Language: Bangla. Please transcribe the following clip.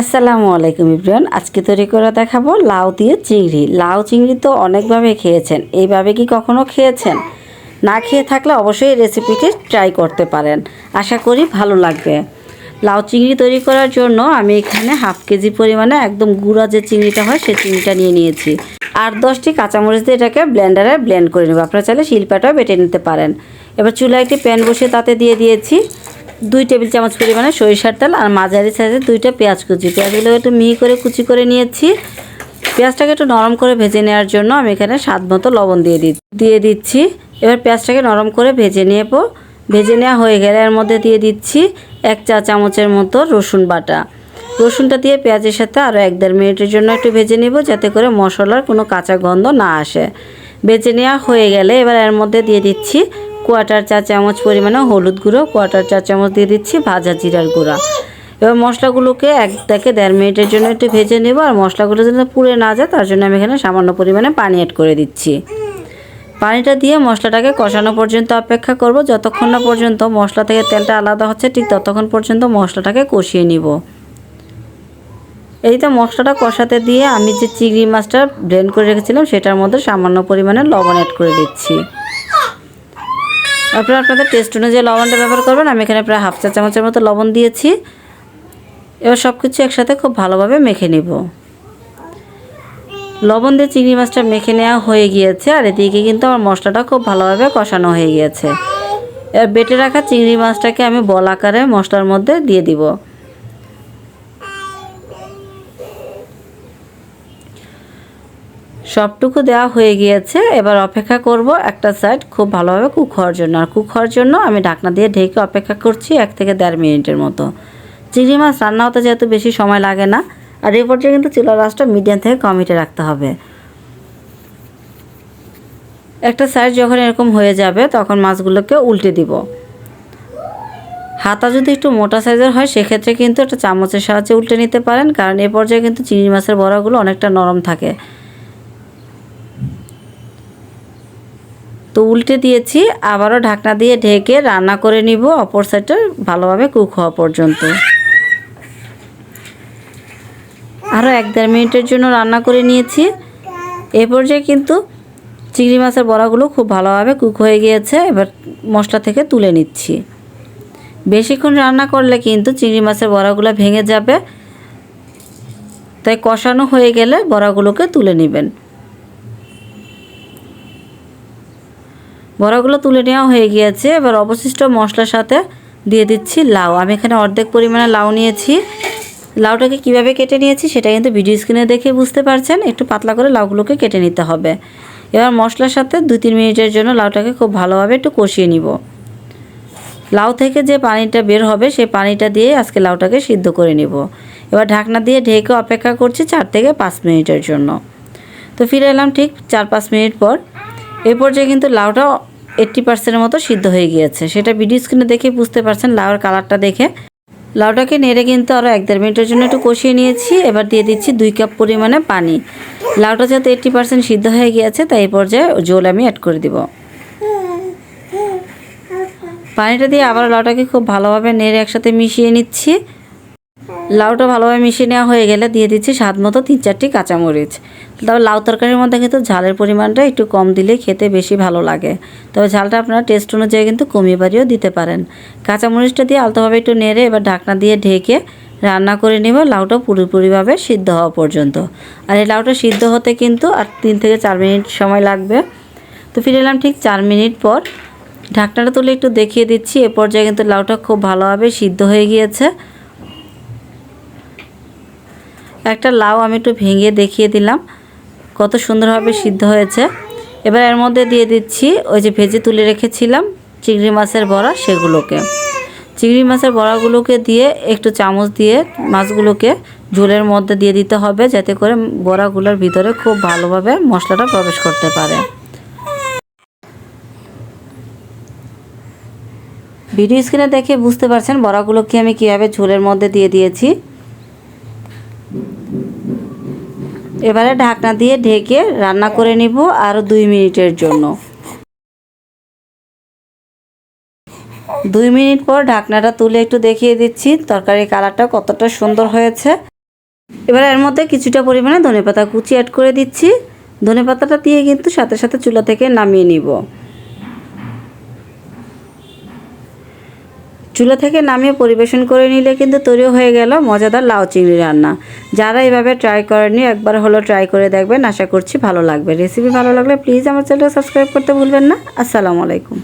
আসসালামু আলাইকুম ইব্রান। আজকে তৈরি করে দেখাবো লাউ দিয়ে চিংড়ি। লাউ চিংড়ি তো অনেকভাবে খেয়েছেন। এইভাবে কি কখনো খেয়েছেন? না খেয়ে থাকলে অবশ্যই রেসিপিটি ট্রাই করতে পারেন। আশা করি ভালো লাগবে। লাউ চিংড়ি তৈরি করার জন্য আমি এখানে হাফ কেজি পরিমাণে একদম গুঁড়া যে চিংড়িটা হয়, সেই চিংড়িটা নিয়ে নিয়েছি। আর দশটি কাঁচামরিচ দিয়ে এটাকে ব্লেন্ডারে ব্লেন্ড করে নেব। আপনারা চাইলে শিল্পাটাও বেটে নিতে পারেন। এবার চুলা একটি প্যান বসিয়ে তাতে দিয়ে দিয়েছি। দুই টেবিল চামচ পরিমাণে সরিষার তেল আর মাঝারি সাইজের দুইটা পেঁয়াজ কুচি। পেঁয়াজগুলো একটু মিহি করে কুচি করে নিয়েছি। পেঁয়াজটাকে একটু নরম করে ভেজে নেওয়ার জন্য আমি এখানে স্বাদ মতো লবণ দিয়ে দিয়ে দিচ্ছি। এবার পেঁয়াজটাকে নরম করে ভেজে নেব। ভেজে নেওয়া হয়ে গেলে এর মধ্যে দিয়ে দিচ্ছি এক চা চামচের মতো রসুন বাটা। রসুনটা দিয়ে পেঁয়াজের সাথে আরও এক দেড় মিনিটের জন্য একটু ভেজে নেব যাতে করে মশলার কোনো কাঁচা গন্ধ না আসে। ভেজে নেওয়া হয়ে গেলে এবার এর মধ্যে দিয়ে দিচ্ছি কোয়াটার চা চামচ পরিমাণে হলুদ গুঁড়ো কোয়াটার চা চামচ দিয়ে দিচ্ছি ভাজা জিরার গুঁড়া। এবার মশলাগুলোকে এক থেকে দেড় মিনিটের জন্য একটু ভেজে নেব, আর মশলাগুলো যাতে পুড়ে না যায়, তার জন্য আমি এখানে সামান্য পরিমাণে পানি অ্যাড করে দিচ্ছি। পানিটা দিয়ে মশলাটাকে কষানো পর্যন্ত অপেক্ষা করব, যতক্ষণ না পর্যন্ত মশলা থেকে তেলটা আলাদা হচ্ছে, ঠিক ততক্ষণ পর্যন্ত মশলাটাকে কষিয়ে নিব। এই তো মশলাটা কষাতে দিয়ে আমি যে চিংড়ি মাছটা ব্লেন্ড করে রেখেছিলাম, সেটার মধ্যে সামান্য পরিমাণে লবণ অ্যাড করে দিচ্ছি। আপনারা আপনাদের টেস্ট অনুযায়ী লবণটা ব্যবহার করবেন। আমি এখানে প্রায় হাফ চা চামচের মতো লবণ দিয়েছি। এবার সব কিছু একসাথে খুব ভালোভাবে মেখে নেব। লবণ দিয়ে চিংড়ি মাছটা মেখে নেওয়া হয়ে গিয়েছে, আর এদিকে কিন্তু আমার মশলাটা খুব ভালোভাবে কষানো হয়ে গিয়েছে। এবার বেটে রাখা চিংড়ি মাছটাকে আমি বল আকারে মশলার মধ্যে দিয়ে দিব। সবটুকু দেওয়া হয়ে গিয়েছে। এবার অপেক্ষা করব একটা সাইড খুব ভালোভাবে কুক হওয়ার জন্য। আর কুক হওয়ার জন্য আমি ঢাকনা দিয়ে ঢেকে অপেক্ষা করছি এক থেকে দেড় মিনিটের মতো। চিংড়ি মাছ রান্না হতে যেহেতু বেশি সময় লাগে না, আর এই পর্যায়ে কিন্তু চুলার রাসটা মিডিয়াম থেকে কমিটে রাখতে হবে। একটা সাইড যখন এরকম হয়ে যাবে, তখন মাছগুলোকে উল্টে দিব। হাতা যদি একটু মোটা সাইজের হয়, সেক্ষেত্রে কিন্তু একটা চামচের সাহায্যে উল্টে নিতে পারেন, কারণ এ পর্যায়ে কিন্তু চিংড়ি মাছের বড়াগুলো অনেকটা নরম থাকে। তো উল্টে দিয়েছি, আবারও ঢাকনা দিয়ে ঢেকে রান্না করে নিব। অপর সাইডটা ভালোভাবে কুক হওয়া পর্যন্ত। আরও এক দেড় মিনিটের জন্য রান্না করে নিয়েছি। এ পর্যায়ে কিন্তু চিংড়ি মাছের বড়াগুলো খুব ভালোভাবে কুক হয়ে গিয়েছে। এবার মশলা থেকে তুলে নিচ্ছি। বেশিক্ষণ রান্না করলে কিন্তু চিংড়ি মাছের বড়াগুলো ভেঙে যাবে। তাই কষানো হয়ে গেলে বড়াগুলোকে তুলে নেবেন। বড়াগুলো তুলে নেওয়া হয়ে গিয়েছে। এবার অবশিষ্ট মশলার সাথে দিয়ে দিচ্ছি লাউ। আমি এখানে অর্ধেক পরিমাণে লাউ নিয়েছি। লাউটাকে কীভাবে কেটে নিয়েছি সেটা কিন্তু ভিডিও স্ক্রিনে দেখে বুঝতে পারছেন। একটু পাতলা করে লাউগুলোকে কেটে নিতে হবে। এবার মশলার সাথে দুই তিন মিনিটের জন্য লাউটাকে খুব ভালোভাবে একটু কষিয়ে নিব। লাউ থেকে যে পানিটা বের হবে সেই পানিটা দিয়ে আজকে লাউটাকে সিদ্ধ করে নিব। এবার ঢাকনা দিয়ে ঢেকে অপেক্ষা করছি চার থেকে পাঁচ মিনিটের জন্য। তো ফিরে এলাম ঠিক চার পাঁচ মিনিট পর। এই পর্যায়ে কিন্তু লাউটা এইট্টি পার্সেন্টের মতো সিদ্ধ হয়ে গিয়েছে। সেটা ভিডিও স্ক্রিনে দেখে বুঝতে পারছেন, লাউয়ের কালারটা দেখে। লাউটাকে নেড়ে কিন্তু আরও এক দেড় মিনিটের জন্য একটু কষিয়ে নিয়েছি। এবার দিয়ে দিচ্ছি দুই কাপ পরিমাণে পানি। লাউটা যেহেতু এইট্টি পার্সেন্ট সিদ্ধ হয়ে গিয়েছে, তাই এই পর্যায়ে জল আমি অ্যাড করে দিব। পানিটা দিয়ে আবার লাউটাকে খুব ভালোভাবে নেড়ে একসাথে মিশিয়ে নিচ্ছি। লাউটা ভালোভাবে মিশিয়ে নেওয়া হয়ে গেলে দিয়ে দিচ্ছি স্বাদ মতো তিন চারটি কাঁচামরিচ। তবে লাউ তরকারির মধ্যে কিন্তু ঝালের পরিমাণটা একটু কম দিলে খেতে বেশি ভালো লাগে। তবে ঝালটা আপনারা টেস্ট অনুযায়ী কিন্তু কমিয়ে বাড়িয়েও দিতে পারেন। কাঁচামরিচটা দিয়ে আলতোভাবে একটু নেড়ে এবার ঢাকনা দিয়ে ঢেকে রান্না করে নেব। লাউটা পুরোপুরিভাবে সিদ্ধ হওয়া পর্যন্ত। আর এই লাউটা সিদ্ধ হতে কিন্তু আর তিন থেকে চার মিনিট সময় লাগবে। তো ফিরে এলাম ঠিক চার মিনিট পর। ঢাকনাটা তুলে একটু দেখিয়ে দিচ্ছি। এ পর্যায়ে কিন্তু লাউটা খুব ভালোভাবে সিদ্ধ হয়ে গিয়েছে। একটা লাউ আমি একটু ভেঙে দেখিয়ে দিলাম। কত সুন্দরভাবে সিদ্ধ হয়েছে। এবার এর মধ্যে দিয়ে দিচ্ছি ওই যে ভেজে তুলে রেখেছিলাম চিংড়ি মাছের বড়া সেগুলোকে। চিংড়ি মাছের বড়াগুলোকে দিয়ে একটু চামচ দিয়ে মাছগুলোকে ঝোলের মধ্যে দিয়ে দিতে হবে যাতে করে বড়াগুলোর ভিতরে খুব ভালোভাবে মশলাটা প্রবেশ করতে পারে। ভিডিও স্ক্রিনে দেখে বুঝতে পারছেন বড়াগুলোকে আমি কীভাবে ঝোলের মধ্যে দিয়ে দিয়েছি। এবারে ঢাকনা দিয়ে ঢেকে রান্না করে নিব আরও দুই মিনিটের জন্য। দুই মিনিট পর ঢাকনাটা তুলে একটু দেখিয়ে দিচ্ছি, তরকারির কালারটা কতটা সুন্দর হয়েছে। এবার এর মধ্যে কিছুটা পরিমাণে ধনেপাতা কুচি অ্যাড করে দিচ্ছি। ধনেপাতাটা দিয়ে কিন্তু সাথে সাথে চুলা থেকে নামিয়ে নিব। চুলা থেকে নামিয়ে পরিবেশন করে নিলে কিন্তু তৈরি হয়ে গেল মজাদার লাউ চিংড়ি রান্না। যারা এভাবে ট্রাই করেনি একবার হলো ট্রাই করে দেখবেন। আশা করছি ভালো লাগবে। রেসিপি ভালো লাগলে প্লিজ আমার চ্যানেলটা সাবস্ক্রাইব করতে ভুলবেন না। আসসালামু আলাইকুম।